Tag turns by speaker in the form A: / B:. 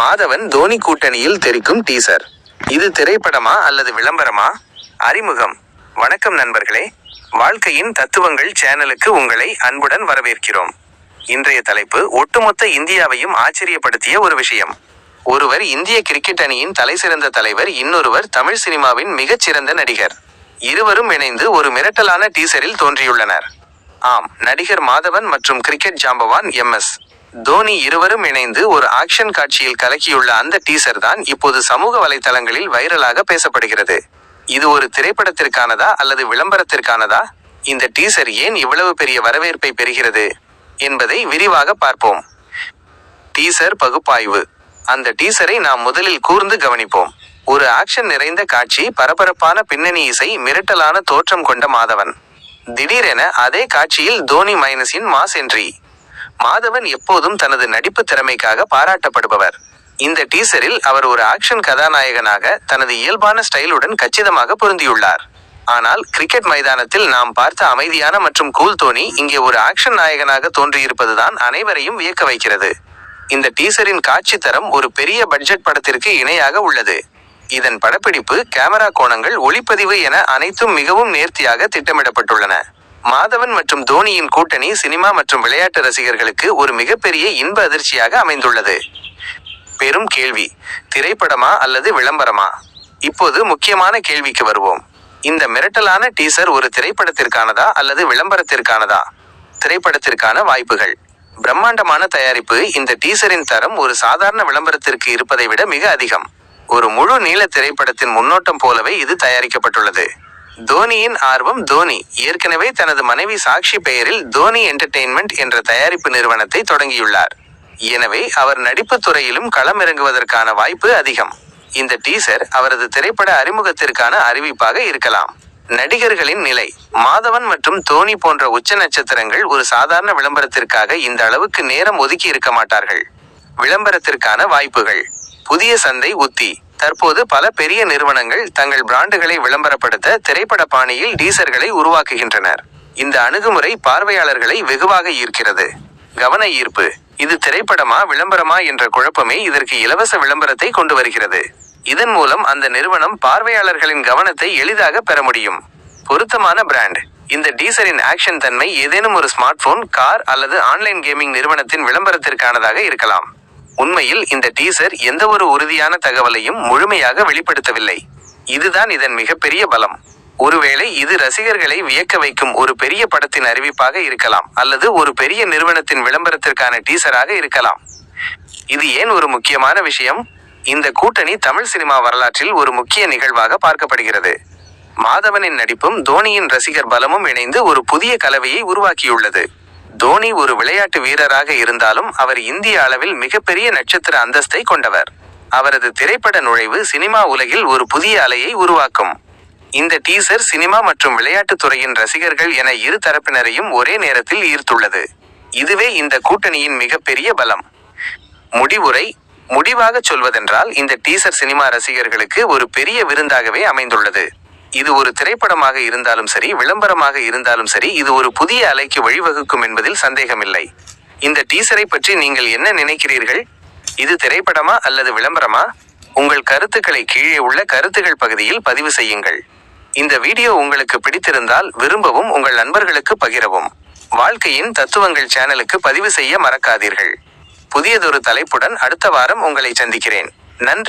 A: மாதவன் தோனி கூட்டணியில் தெரிக்கும் டீசர். இது திரைப்படமா அல்லது விளம்பரமா? அறிமுகம். வணக்கம் நண்பர்களே. வாழ்க்கையின் தத்துவங்கள் சேனலுக்கு உங்களை அன்புடன் வரவேற்கிறோம். இன்றைய தலைப்பு ஒட்டுமொத்த இந்தியாவையும் ஆச்சரியப்படுத்திய ஒரு விஷயம். ஒருவர் இந்திய கிரிக்கெட் அணியின் தலைசிறந்த தலைவர் இன்னொருவர் தமிழ் சினிமாவின் மிகச்சிறந்த நடிகர். இருவரும் இணைந்து ஒரு மிரட்டலான டீசரில் தோன்றியுள்ளனர். ஆம் நடிகர் மாதவன் மற்றும் கிரிக்கெட் ஜாம்பவான் எம் எஸ். தோனி இருவரும் இணைந்து ஒரு ஆக்ஷன் காட்சியில் கலக்கியுள்ள அந்த டீசர் தான் இப்போது சமூக வலைதளங்களில் வைரலாக பேசப்படுகிறது. இது ஒரு திரைப்படத்திற்கானதா அல்லது விளம்பரத்திற்கானதா? இந்த டீசர் ஏன் இவ்வளவு பெரிய வரவேற்பை பெறுகிறது? என்பதை விரிவாக பார்ப்போம். டீசர் பகுப்பாய்வு. அந்த டீசரை நாம் முதலில் கூர்ந்து கவனிப்போம். ஒரு ஆக்ஷன் நிறைந்த காட்சி பரபரப்பான பின்னணி இசை மிரட்டலான தோற்றம் கொண்ட மாதவன். திடீரென அதே காட்சியில் தோனி மைனஸின் மாஸ் என்ட்ரி மாதவன் எப்போதும் தனது நடிப்பு திறமைக்காக பாராட்டப்படுபவர். இந்த டீசரில் அவர் ஒரு ஆக்ஷன் கதாநாயகனாக தனது இயல்பான ஸ்டைலுடன் கச்சிதமாக பொருந்தியுள்ளார். ஆனால் கிரிக்கெட் மைதானத்தில் நாம் பார்த்த அமைதியான மற்றும் கூல் தோனி இங்கே ஒரு ஆக்ஷன் நாயகனாக தோன்றியிருப்பதுதான் அனைவரையும் வியக்க வைக்கிறது. இந்த டீசரின் காட்சி தரம் ஒரு பெரிய பட்ஜெட் படத்திற்கு இணையாக உள்ளது. இதன் படப்பிடிப்பு கேமரா கோணங்கள் ஒளிப்பதிவு என அனைத்தும் மிகவும் நேர்த்தியாக திட்டமிடப்பட்டுள்ளன. மாதவன் மற்றும் தோனியின் கூட்டணி சினிமா மற்றும் விளையாட்டு ரசிகர்களுக்கு ஒரு மிகப்பெரிய இன்ப அதிர்ச்சியாக அமைந்துள்ளது. பெரும் கேள்வி திரைப்படமா அல்லது விளம்பரமா? இப்போது முக்கியமான கேள்விக்கு வருவோம். இந்த மிரட்டலான டீசர் ஒரு திரைப்படத்திற்கானதா அல்லது விளம்பரத்திற்கானதா? திரைப்படத்திற்கான வாய்ப்புகள். பிரம்மாண்டமான தயாரிப்பு இந்த டீசரின் தரம் ஒரு சாதாரண விளம்பரத்திற்கு இருப்பதை விட மிக அதிகம். ஒரு முழு நீள திரைப்படத்தின் முன்னோட்டம் போலவே இது தயாரிக்கப்பட்டுள்ளது. தோனியின் ஆர்வம் தோனி. ஏற்கனவே தனது மனைவி சாக்ஷி பெயரில் தோனி என்டர்டெயின்மெண்ட் என்ற தயாரிப்பு நிறுவனத்தை தொடங்கியுள்ளார். எனவே அவர் நடிப்பு துறையிலும் களமிறங்குவதற்கான வாய்ப்பு அதிகம். இந்த டீசர் அவரது திரைப்பட அறிமுகத்திற்கான அறிவிப்பாக இருக்கலாம். நடிகர்களின் நிலை மாதவன் மற்றும் தோனி போன்ற உச்ச நட்சத்திரங்கள் ஒரு சாதாரண விளம்பரத்திற்காக இந்த அளவுக்கு நேரம் ஒதுக்கி இருக்க மாட்டார்கள். விளம்பரத்திற்கான வாய்ப்புகள் புதிய சந்தை உத்தி தற்போது பல பெரிய நிறுவனங்கள் தங்கள் பிராண்டுகளை விளம்பரப்படுத்த திரைப்பட பாணியில் டீசர்களை உருவாக்குகின்றனர். இந்த அணுகுமுறை பார்வையாளர்களை வெகுவாக ஈர்க்கிறது. கவன ஈர்ப்பு. இது திரைப்படமா விளம்பரமா என்ற குழப்பமே இதற்கு இலவச விளம்பரத்தை கொண்டு வருகிறது. இதன் மூலம் அந்த நிறுவனம் பார்வையாளர்களின் கவனத்தை எளிதாக பெற முடியும். பொருத்தமான பிராண்ட். இந்த டீசரின் ஆக்ஷன் தன்மை ஏதேனும் ஒரு ஸ்மார்ட் போன் கார் அல்லது ஆன்லைன் கேமிங் நிறுவனத்தின் விளம்பரத்திற்கானதாக இருக்கலாம். உண்மையில் இந்த டீசர் எந்த ஒரு உறுதியான தகவலையும் முழுமையாக வெளிப்படுத்தவில்லை. இதுதான் இதன் மிகப்பெரிய பலம். ஒருவேளை இது ரசிகர்களை வியக்க வைக்கும் ஒரு பெரிய படத்தின் அறிவிப்பாக இருக்கலாம் அல்லது ஒரு பெரிய நிறுவனத்தின் விளம்பரத்திற்கான டீசராக இருக்கலாம். இது ஏன் ஒரு முக்கியமான விஷயம்? இந்த கூட்டணி தமிழ் சினிமா வரலாற்றில் ஒரு முக்கிய நிகழ்வாக பார்க்கப்படுகிறது. மாதவனின் நடிப்பும் தோனியின் ரசிகர் பலமும் இணைந்து ஒரு புதிய கலவையை உருவாக்கியுள்ளது. தோனி ஒரு விளையாட்டு வீரராக இருந்தாலும் அவர் இந்திய அளவில் மிகப்பெரிய நட்சத்திர அந்தஸ்தை கொண்டவர். அவரது திரைப்பட நுழைவு சினிமா உலகில் ஒரு புதிய அலையை உருவாக்கும். இந்த டீசர் சினிமா மற்றும் விளையாட்டுத் துறையின் ரசிகர்கள் என இரு தரப்பினரையும் ஒரே நேரத்தில் ஈர்த்துள்ளது. இதுவே இந்த கூட்டணியின் மிகப்பெரிய பலம். முடிவுரை முடிவாக சொல்வதென்றால் இந்த டீசர் சினிமா ரசிகர்களுக்கு ஒரு பெரிய விருந்தாகவே அமைந்துள்ளது. இது ஒரு திரைப்படமாக இருந்தாலும் சரி விளம்பரமாக இருந்தாலும் சரி இது ஒரு புதிய அலைக்கு வழிவகுக்கும் என்பதில் சந்தேகமில்லை. இந்த டீசரை பற்றி நீங்கள் என்ன நினைக்கிறீர்கள்? இது திரைப்படமா அல்லது விளம்பரமா? உங்கள் கருத்துக்களை கீழே உள்ள கருத்துகள் பகுதியில் பதிவு செய்யுங்கள். இந்த வீடியோ உங்களுக்கு பிடித்திருந்தால் விரும்பவும் உங்கள் நண்பர்களுக்கு பகிரவும். வாழ்க்கையின் தத்துவங்கள் சேனலுக்கு பதிவு செய்ய மறக்காதீர்கள். புதியதொரு தலைப்புடன் அடுத்த வாரம் உங்களை சந்திக்கிறேன். நன்றி.